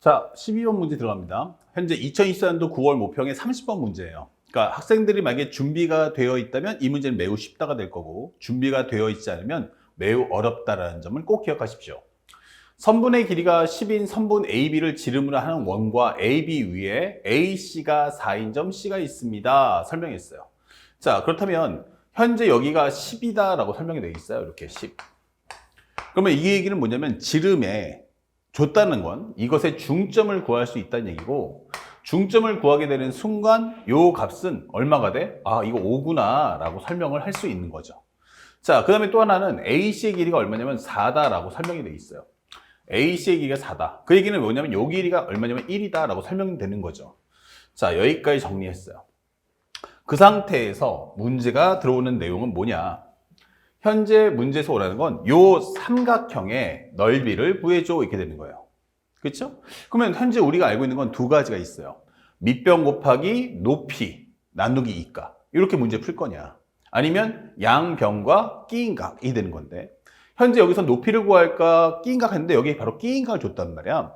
자, 12번 문제 들어갑니다. 현재 2024년도 9월 모평의 30번 문제예요. 그러니까 학생들이 만약에 준비가 되어 있다면 이 문제는 매우 쉽다가 될 거고 준비가 되어 있지 않으면 매우 어렵다라는 점을 꼭 기억하십시오. 선분의 길이가 10인 선분 AB를 지름으로 하는 원과 AB 위에 AC가 4인 점 C가 있습니다. 설명했어요. 자, 그렇다면 현재 여기가 10이다라고 설명이 되어 있어요. 이렇게 10. 그러면 이 얘기는 뭐냐면 지름에 줬다는 건 이것의 중점을 구할 수 있다는 얘기고 중점을 구하게 되는 순간 요 값은 얼마가 돼? 아 이거 5구나 라고 설명을 할 수 있는 거죠. 자그 다음에 또 하나는 AC의 길이가 얼마냐면 4다 라고 설명이 돼 있어요. AC의 길이가 4다. 그 얘기는 뭐냐면 요 길이가 얼마냐면 1이다 라고 설명이 되는 거죠. 자 여기까지 정리했어요. 그 상태에서 문제가 들어오는 내용은 뭐냐 현재 문제에서 오라는 건 요 삼각형의 넓이를 구해줘 이렇게 되는 거예요. 그렇죠? 그러면 현재 우리가 알고 있는 건 두 가지가 있어요. 밑변 곱하기 높이 나누기 이가 이렇게 문제 풀 거냐 아니면 양변과 끼인각이 되는 건데 현재 여기서 높이를 구할까 끼인각 했는데 여기 바로 끼인각을 줬단 말이야.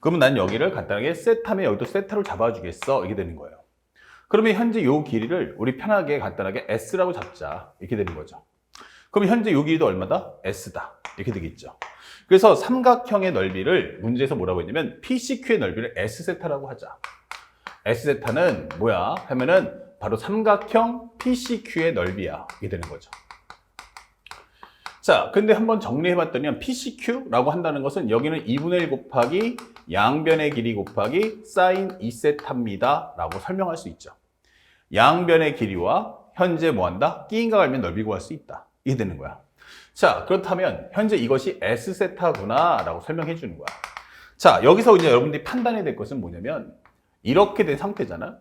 그러면 난 여기를 간단하게 셋하면 여기도 세타로 잡아주겠어 이렇게 되는 거예요. 그러면 현재 요 길이를 우리 편하게 간단하게 S라고 잡자 이렇게 되는 거죠. 그럼 현재 요 길이도 얼마다? S다. 이렇게 되겠죠. 그래서 삼각형의 넓이를 문제에서 뭐라고 했냐면 PCQ의 넓이를 S세타라고 하자. S세타는 뭐야? 하면은 바로 삼각형 PCQ의 넓이야. 이게 되는 거죠. 자, 근데 한번 정리해 봤더니 PCQ라고 한다는 것은 여기는 2분의 1 곱하기 양변의 길이 곱하기 사인 2세타입니다. 라고 설명할 수 있죠. 양변의 길이와 현재 뭐 한다? 끼인각 알면 넓이 구할 수 있다. 이게 되는 거야. 자, 그렇다면 현재 이것이 S세타구나 라고 설명해 주는 거야. 자, 여기서 이제 여러분들이 판단해야 될 것은 뭐냐면 이렇게 된 상태잖아.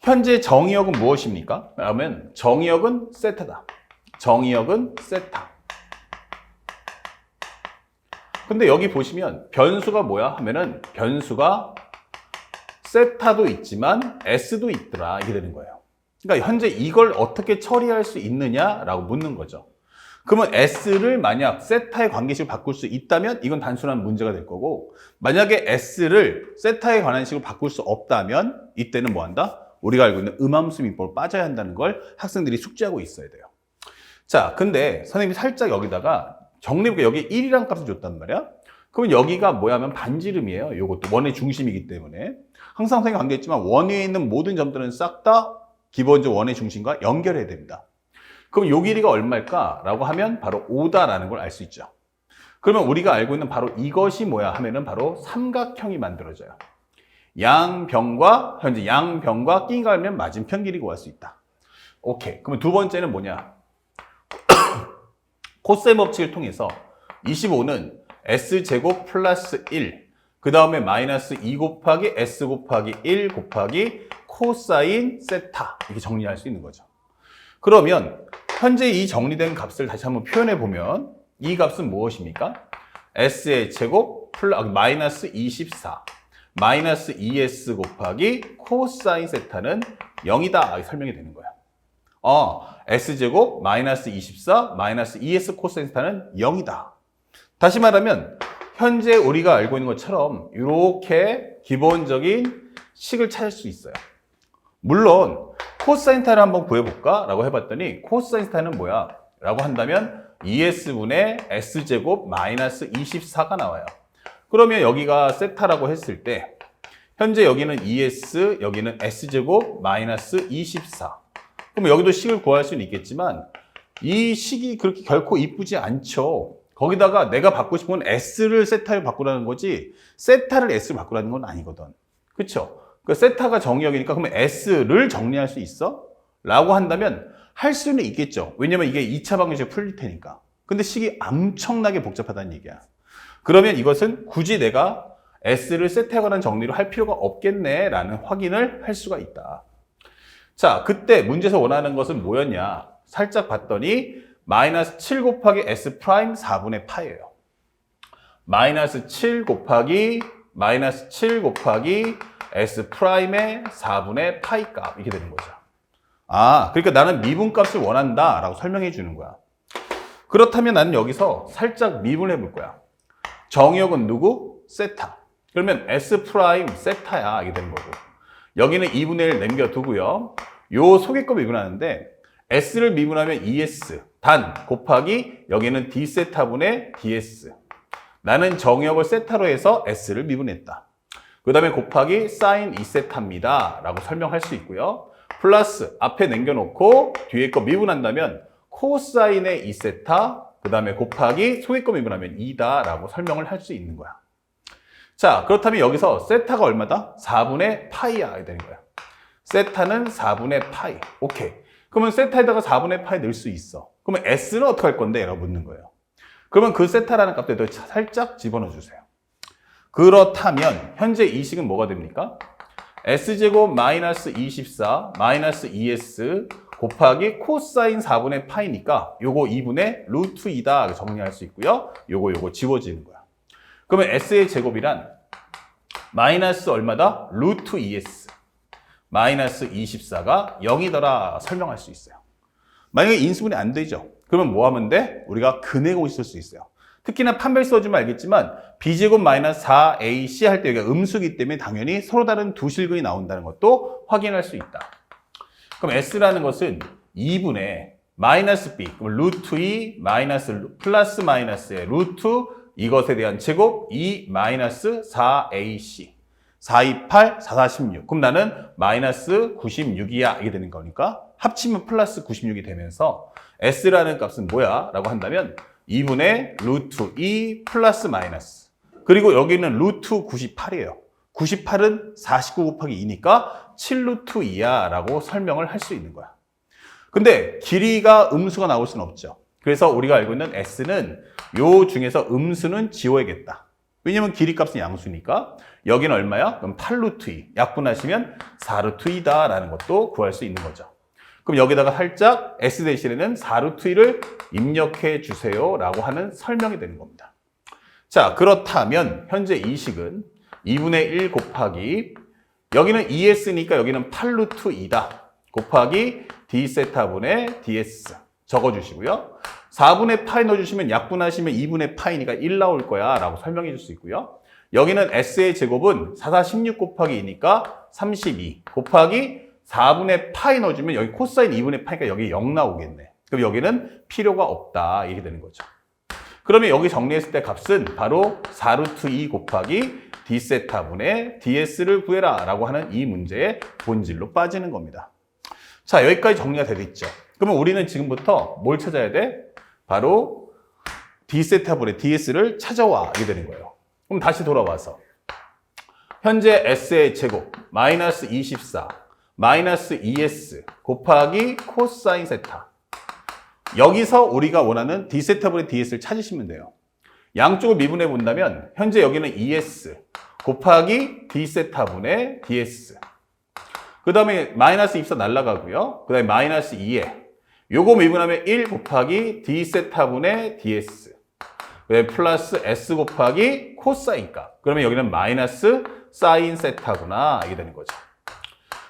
현재 정의역은 무엇입니까? 그러면 정의역은 세타다. 정의역은 세타. 근데 여기 보시면 변수가 뭐야? 하면은 변수가 세타도 있지만 S도 있더라. 이게 되는 거예요. 그러니까 현재 이걸 어떻게 처리할 수 있느냐라고 묻는 거죠. 그러면 S를 만약 세타의 관계식으로 바꿀 수 있다면 이건 단순한 문제가 될 거고 만약에 S를 세타의 관계식으로 바꿀 수 없다면 이때는 뭐 한다? 우리가 알고 있는 음함수 민법을 빠져야 한다는 걸 학생들이 숙지하고 있어야 돼요. 자, 근데 선생님이 살짝 여기다가 정리해볼게 여기 1이란 값을 줬단 말이야. 그러면 여기가 뭐야 하면 반지름이에요. 이것도 원의 중심이기 때문에. 항상 선생님이 강조했지만 원 위에 있는 모든 점들은 싹 다 기본적 원의 중심과 연결해야 됩니다. 그럼 요 길이가 얼마일까? 라고 하면 바로 5다라는 걸 알 수 있죠. 그러면 우리가 알고 있는 바로 이것이 뭐야 하면은 바로 삼각형이 만들어져요. 양변과 현재 양변과 끼가 알면 맞은편 길이 구할 수 있다. 오케이. 그러면 두 번째는 뭐냐? 코사인 법칙을 통해서 25는 s제곱 플러스 1, 그 다음에 마이너스 2 곱하기 s 곱하기 1 곱하기 코사인 세타 이렇게 정리할 수 있는 거죠. 그러면 현재 이 정리된 값을 다시 한번 표현해 보면 이 값은 무엇입니까? s의 제곱 플러 아, 마이너스 24 마이너스 2s 곱하기 코사인 세타는 0이다 이렇게 설명이 되는 거야. 어, s제곱 마이너스 24 마이너스 2s 코사인 세타는 0이다. 다시 말하면 현재 우리가 알고 있는 것처럼 이렇게 기본적인 식을 찾을 수 있어요. 물론 코사인 타를 한번 구해볼까? 라고 해봤더니 코사인 타는 뭐야? 라고 한다면 2s분의 s제곱 마이너스 24가 나와요. 그러면 여기가 세타라고 했을 때 현재 여기는 2s, 여기는 s제곱 마이너스 24. 그럼 여기도 식을 구할 수는 있겠지만 이 식이 그렇게 결코 이쁘지 않죠. 거기다가 내가 받고 싶은 건 s를 세타로 바꾸라는 거지 세타를 s로 바꾸라는 건 아니거든. 그쵸? 그 세타가 정의역이니까 그러면 s를 정리할 수 있어? 라고 한다면 할 수는 있겠죠. 왜냐면 이게 2차 방정식에 풀릴 테니까. 근데 식이 엄청나게 복잡하다는 얘기야. 그러면 이것은 굳이 내가 s를 세타에 관한 정리로 할 필요가 없겠네 라는 확인을 할 수가 있다. 자, 그때 문제에서 원하는 것은 뭐였냐? 살짝 봤더니 마이너스 7 곱하기 s 프라임 4분의 파예요. 마이너스 7 곱하기 마이너스 7 곱하기 s 프라임의 4분의 파이 값 이렇게 되는 거죠. 아, 그러니까 나는 미분 값을 원한다 라고 설명해 주는 거야. 그렇다면 나는 여기서 살짝 미분해 볼 거야. 정의역은 누구? 세타. 그러면 S 프라임 세타야. 이게 되는 거고. 여기는 2분의 1 남겨두고요. 요 소개값 미분하는데 S를 미분하면 ES 단 곱하기 여기는 D 세타분의 DS. 나는 정역을 세타로 해서 S를 미분했다. 그 다음에 곱하기 사인 2세타입니다. 라고 설명할 수 있고요. 플러스 앞에 남겨놓고 뒤에 거 미분한다면 코사인의 2세타 그 다음에 곱하기 속의 거 미분하면 2다 라고 설명을 할 수 있는 거야. 자 그렇다면 여기서 세타가 얼마다? 4분의 파이야 되는 거야. 세타는 4분의 파이. 오케이. 그러면 세타에다가 4분의 파이 넣을 수 있어. 그러면 S는 어떻게 할 건데? 라고 묻는 거예요. 그러면 그 세타라는 값도 살짝 집어넣어 주세요. 그렇다면 현재 이 식은 뭐가 됩니까? S제곱 마이너스 24 마이너스 2S 곱하기 코사인 4분의 파이니까 요거 2분의 루트 2다 정리할 수 있고요. 요거 요거 지워지는 거야. 그러면 S의 제곱이란 마이너스 얼마다? 루트 2S 마이너스 24가 0이더라 설명할 수 있어요. 만약에 인수분이 안 되죠. 그러면 뭐 하면 돼? 우리가 근해고 있을 수 있어요. 특히나 판별 써주면 알겠지만 b제곱 마이너스 4ac 할 때 여기가 음수기 때문에 당연히 서로 다른 두 실근이 나온다는 것도 확인할 수 있다. 그럼 s라는 것은 2분의 마이너스 b, 그럼 루트 2 마이너스 플러스 마이너스의 루트 이것에 대한 제곱 2 마이너스 4ac 428, 446. 그럼 나는 마이너스 96이야. 이게 되는 거니까 합치면 플러스 96이 되면서 s라는 값은 뭐야? 라고 한다면 2분의 루트 2 플러스 마이너스. 그리고 여기는 루트 98이에요. 98은 49 곱하기 2니까 7루트 2야 라고 설명을 할 수 있는 거야. 근데 길이가 음수가 나올 수는 없죠. 그래서 우리가 알고 있는 s는 요 중에서 음수는 지워야겠다. 왜냐면 길이 값은 양수니까 여기는 얼마야? 그럼 8루트 2. 약분하시면 4루트 2다 라는 것도 구할 수 있는 거죠. 그럼 여기다가 살짝 S 대신에는 4루트 2를 입력해 주세요 라고 하는 설명이 되는 겁니다. 자, 그렇다면 현재 이 식은 2분의 1 곱하기 여기는 ES니까 여기는 8루트 2다. 곱하기 D세타분의 DS 적어주시고요. 4분의 파이 넣어주시면 약분하시면 2분의 파이니까 1 나올 거야 라고 설명해 줄 수 있고요. 여기는 S의 제곱은 4, 4, 16 곱하기 2니까 32 곱하기 4분의 파이 넣어주면 여기 코사인 2분의 파이니까 여기 0 나오겠네. 그럼 여기는 필요가 없다. 이렇게 되는 거죠. 그러면 여기 정리했을 때 값은 바로 4루트 2 곱하기 D세타분의 DS를 구해라 라고 하는 이 문제의 본질로 빠지는 겁니다. 자, 여기까지 정리가 되어 있죠. 그러면 우리는 지금부터 뭘 찾아야 돼? 바로 D세타분의 DS를 찾아와. 이게 되는 거예요. 그럼 다시 돌아와서 현재 S의 제곱 마이너스 24 마이너스 2S 곱하기 코사인 세타 여기서 우리가 원하는 D세타분의 DS를 찾으시면 돼요. 양쪽을 미분해 본다면 현재 여기는 2S 곱하기 D세타분의 DS 그 다음에 마이너스 24 날라가고요. 그 다음에 마이너스 2에 요거 미분하면 1 곱하기 D세타분의 DS 그 플러스 S 곱하기 코사인 값 그러면 여기는 마이너스 사인 세타구나 이게 되는 거죠.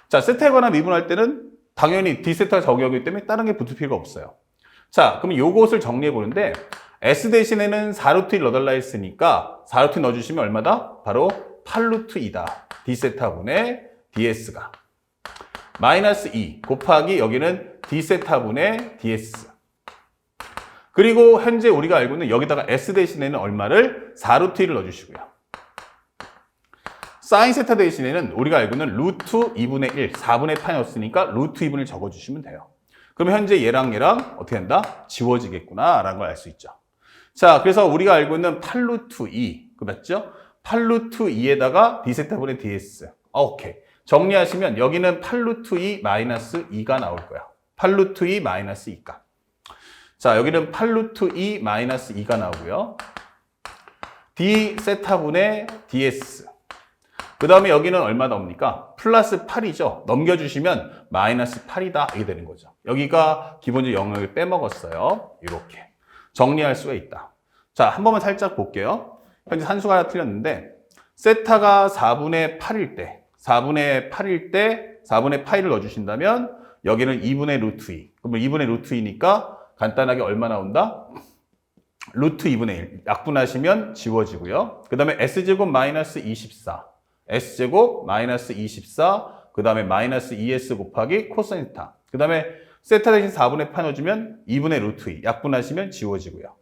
자, 세타에 관한 미분할 때는 당연히 D세타가 적용이기 때문에 다른 게 붙을 필요가 없어요. 자, 그럼 요것을 정리해 보는데 S 대신에는 4루트 1 넣어달라 했으니까 4루트 넣어주시면 얼마다? 바로 8루트 2다. D세타분의 DS가. 마이너스 2 곱하기 여기는 D세타분의 DS. 그리고 현재 우리가 알고 있는 여기다가 S 대신에는 얼마를? 4루트 1을 넣어주시고요. 사인 세타 대신에는 우리가 알고 있는 루트 2분의 1, 4분의 파이였으니까 루트 2분을 적어주시면 돼요. 그럼 현재 얘랑 얘랑 어떻게 한다? 지워지겠구나 라는 걸 알 수 있죠. 자, 그래서 우리가 알고 있는 8루트 2, 그 맞죠? 8루트 2에다가 D세타분의 DS. 아, 오케이. 정리하시면 여기는 8루트 2 마이너스 2가 나올 거야. 8루트 2 마이너스 2가. 자, 여기는 8루트 2 마이너스 2가 나오고요. D세타분의 DS. 그 다음에 여기는 얼마 나옵니까? 플러스 8이죠. 넘겨주시면 마이너스 8이다. 이게 되는 거죠. 여기가 기본적으로 영역을 빼먹었어요. 이렇게. 정리할 수가 있다. 자, 한 번만 살짝 볼게요. 현재 산수가 하나 틀렸는데, 세타가 4분의 8일 때, 4분의 8일 때, 4분의 파이를 넣어주신다면, 여기는 2분의 루트 2. 그러면 2분의 루트 2니까 간단하게 얼마 나온다? 루트 2분의 1 약분하시면 지워지고요. 그 다음에 s제곱 마이너스 24 s제곱 마이너스 24 그 다음에 마이너스 2s 곱하기 코사인 세타 그 다음에 세타 대신 4분의 8 넣어주면 2분의 루트 2 약분하시면 지워지고요.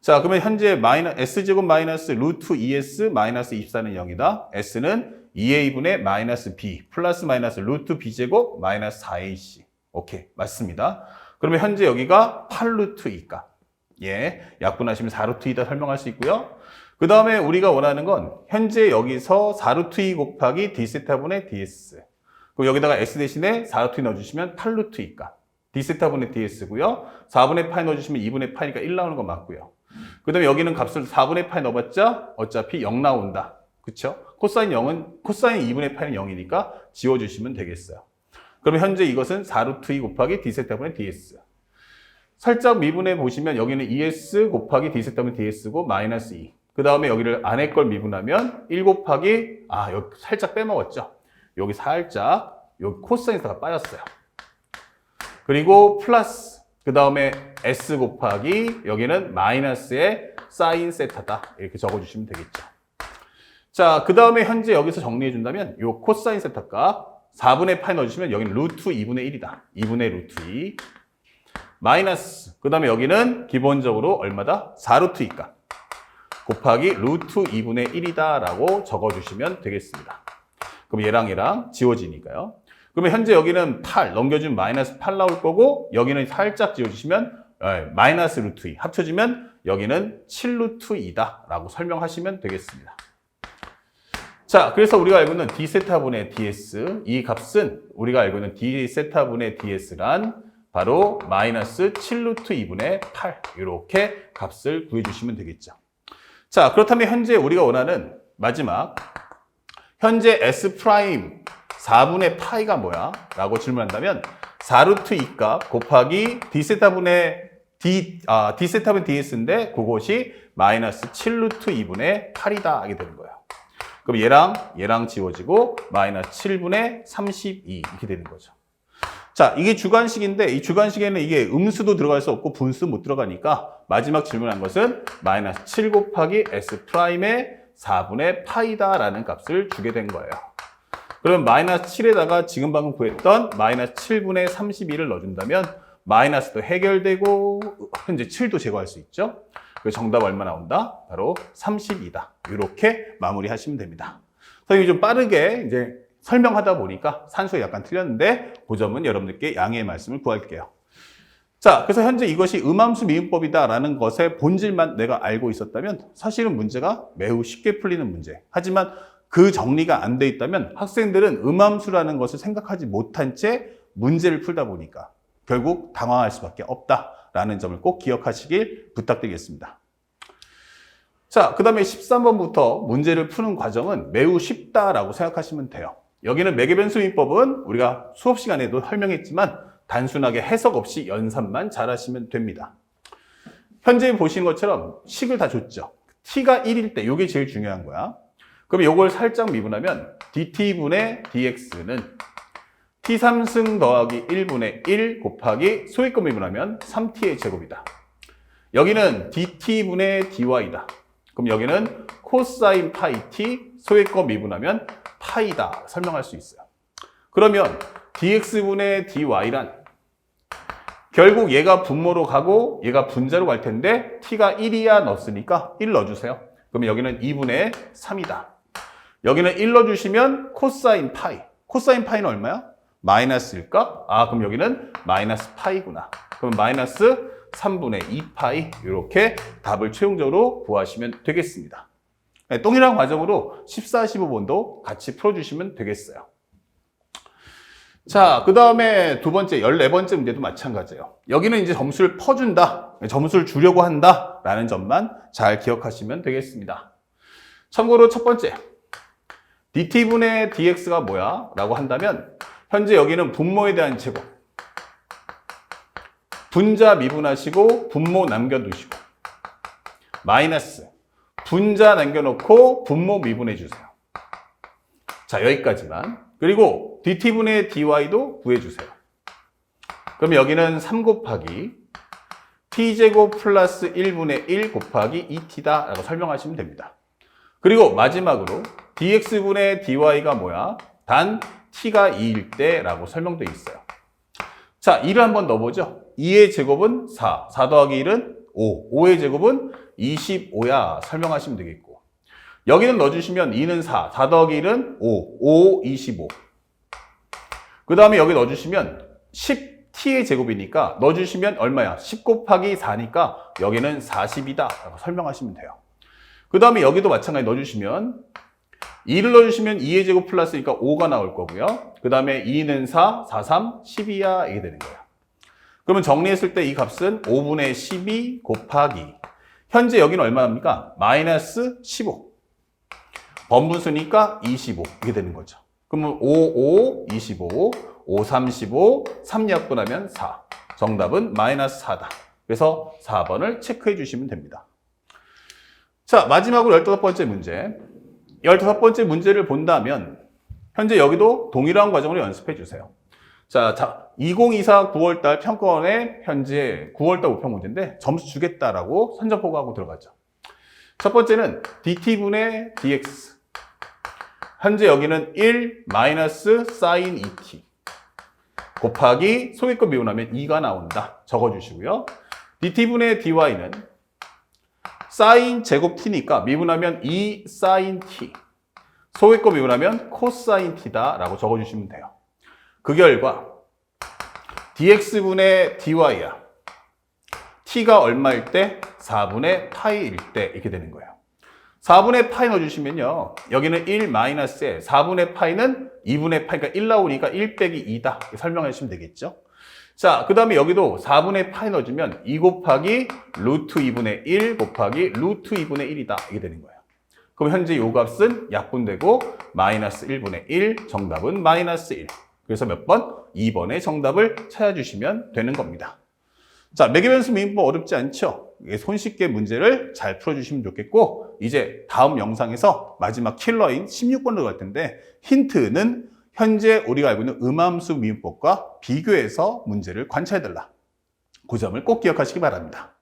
자 그러면 현재 마이너 s제곱 마이너스 루트 2s 마이너스 24는 0이다. s는 2a분의 마이너스 b 플러스 마이너스 루트 b제곱 마이너스 4ac 오케이 맞습니다. 그러면 현재 여기가 8루트 2가 예, 약분하시면 4루트 2다 설명할 수 있고요. 그 다음에 우리가 원하는 건 현재 여기서 4루트 2 곱하기 d세타분의 ds. 그럼 여기다가 s 대신에 4루트 2 넣어주시면 8루트 2가 d세타분의 ds고요. 4분의 파이 넣어주시면 2분의 파이니까 1 나오는 거 맞고요. 그 다음에 여기는 값을 4분의 파이 넣어봤자 어차피 0 나온다. 그쵸? 코사인 0은, 코사인 2분의 파이는 0이니까 지워주시면 되겠어요. 그러면 현재 이것은 4루트 2 곱하기 d세타분의 ds. 살짝 미분해 보시면 여기는 ES 곱하기 D세타분 DS고 마이너스 2. 그 다음에 여기를 안에 걸 미분하면 1 곱하기 아 여기 살짝 빼먹었죠. 여기 살짝 여기 코사인스가 빠졌어요. 그리고 플러스 그 다음에 S 곱하기 여기는 마이너스의 사인 세타다 이렇게 적어주시면 되겠죠. 자, 그 다음에 현재 여기서 정리해 준다면 이 코사인 세타 값 4분의 8 넣어주시면 여기는 루트 2분의 1이다. 2분의 루트 2. 마이너스 그 다음에 여기는 기본적으로 얼마다? 4루트 2가 곱하기 루트 2분의 1이다 라고 적어주시면 되겠습니다. 그럼 얘랑 얘랑 지워지니까요. 그러면 현재 여기는 8 넘겨주면 마이너스 8 나올 거고 여기는 살짝 지워주시면 예, 마이너스 루트 2 합쳐지면 여기는 7루트 2다 라고 설명하시면 되겠습니다. 자, 그래서 우리가 알고 있는 d세타분의 ds 이 값은 우리가 알고 있는 d세타분의 ds란 바로 마이너스 7루트 2분의 8 이렇게 값을 구해주시면 되겠죠. 자 그렇다면 현재 우리가 원하는 마지막 현재 S 프라임 4분의 파이가 뭐야? 라고 질문한다면 4루트 2값 곱하기 d세타분의 d, 아, d세타분 ds인데 그것이 마이너스 7루트 2분의 8이다 하게 되는 거예요. 그럼 얘랑 얘랑 지워지고 마이너스 7분의 32 이렇게 되는 거죠. 자, 이게 주관식인데 이 주관식에는 이게 음수도 들어갈 수 없고 분수 못 들어가니까 마지막 질문한 것은 마이너스 7 곱하기 s 프라임의 4분의 파이다라는 값을 주게 된 거예요. 그럼 마이너스 7에다가 지금 방금 구했던 마이너스 7분의 32를 넣어준다면 마이너스도 해결되고 현재 7도 제거할 수 있죠. 그 정답 얼마 나온다? 바로 32다. 이렇게 마무리하시면 됩니다. 선생님이 좀 빠르게 이제 설명하다 보니까 산수에 약간 틀렸는데 그 점은 여러분들께 양해의 말씀을 구할게요. 자, 그래서 현재 이것이 음함수 미분법이다라는 것의 본질만 내가 알고 있었다면 사실은 문제가 매우 쉽게 풀리는 문제. 하지만 그 정리가 안 돼 있다면 학생들은 음함수라는 것을 생각하지 못한 채 문제를 풀다 보니까 결국 당황할 수밖에 없다 라는 점을 꼭 기억하시길 부탁드리겠습니다. 자, 그 다음에 13번부터 문제를 푸는 과정은 매우 쉽다라고 생각하시면 돼요. 여기는 매개변수 민법은 우리가 수업 시간에도 설명했지만 단순하게 해석 없이 연산만 잘 하시면 됩니다. 현재 보시는 것처럼 식을 다 줬죠. t가 1일 때 이게 제일 중요한 거야. 그럼 이걸 살짝 미분하면 dt분의 dx는 t3승 더하기 1분의 1 곱하기 소위권 미분하면 3t의 제곱이다. 여기는 dt분의 dy다. 그럼 여기는 코사인 파이 t 소위권 미분하면 파이다 설명할 수 있어요. 그러면 dx분의 dy란 결국 얘가 분모로 가고 얘가 분자로 갈 텐데 t가 1이야 넣었으니까 1 넣어주세요. 그러면 여기는 2분의 3이다. 여기는 1 넣어주시면 코사인 파이. 코사인 파이는 얼마야? 마이너스일까? 아 그럼 여기는 마이너스 파이구나. 그럼 마이너스 3분의 2 파이 이렇게 답을 최종적으로 구하시면 되겠습니다. 네, 동일한 과정으로 14, 15번도 같이 풀어주시면 되겠어요. 자, 그 다음에 두 번째, 14번째 문제도 마찬가지예요. 여기는 이제 점수를 퍼준다, 점수를 주려고 한다, 라는 점만 잘 기억하시면 되겠습니다. 참고로 첫 번째, dt분의 dx가 뭐야? 라고 한다면, 현재 여기는 분모에 대한 제곱. 분자 미분하시고, 분모 남겨두시고, 마이너스. 분자 남겨놓고 분모 미분해 주세요. 자, 여기까지만. 그리고 dt분의 dy도 구해주세요. 그럼 여기는 3 곱하기 t제곱 플러스 1분의 1 곱하기 2t다 라고 설명하시면 됩니다. 그리고 마지막으로 dx분의 dy가 뭐야? 단 t가 2일 때 라고 설명되어 있어요. 자, 2를 한번 넣어보죠. 2의 제곱은 4, 4 더하기 1은 5, 5의 제곱은 25야 설명하시면 되겠고 여기는 넣어주시면 2는 4, 4 더하기 1은 5, 5, 25. 그 다음에 여기 넣어주시면 10t의 제곱이니까 넣어주시면 얼마야? 10 곱하기 4니까 여기는 40이다 라고 설명하시면 돼요. 그 다음에 여기도 마찬가지 넣어주시면 2를 넣어주시면 2의 제곱 플러스니까 5가 나올 거고요. 그 다음에 2는 4, 4, 3, 12야 이게 되는 거예요. 그러면 정리했을 때 이 값은 5분의 12 곱하기 현재 여기는 얼마입니까? 마이너스 15 번분수니까 25 이게 되는 거죠. 그러면 5, 5, 25, 5, 35, 3 약분하면 4 정답은 마이너스 4다. 그래서 4번을 체크해 주시면 됩니다. 자 마지막으로 15번째 문제 15번째 문제를 본다면 현재 여기도 동일한 과정으로 연습해 주세요. 자, 자 2024 9월달 평가원에 현재 9월달 우평 문제인데 점수 주겠다라고 선정보고하고 들어가죠. 첫 번째는 dt분의 dx 현재 여기는 1 마이너스 사인 2t 곱하기 소개급 미분하면 2가 나온다. 적어주시고요. dt분의 dy는 사인 제곱 t니까 미분하면 2 사인 t 소개급 미분하면 코사인 t다 라고 적어주시면 돼요. 그 결과 dx분의 dy야. t가 얼마일 때? 4분의 파이일 때 이렇게 되는 거예요. 4분의 파이 넣어주시면요. 여기는 1 마이너스에 4분의 파이는 2분의 파이, 그러니까 1 나오니까 1 빼기 2다. 이렇게 설명해 주시면 되겠죠. 자, 그 다음에 여기도 4분의 파이 넣어주면 2 곱하기 루트 2분의 1 곱하기 루트 2분의 1이다. 이게 되는 거예요. 그럼 현재 요 값은 약분되고 마이너스 1분의 1, 정답은 마이너스 1. 그래서 몇 번? 2번의 정답을 찾아주시면 되는 겁니다. 자, 매개변수 미분법 어렵지 않죠? 손쉽게 문제를 잘 풀어주시면 좋겠고, 이제 다음 영상에서 마지막 킬러인 16번으로 갈 텐데, 힌트는 현재 우리가 알고 있는 음함수 미분법과 비교해서 문제를 관찰해달라. 그 점을 꼭 기억하시기 바랍니다.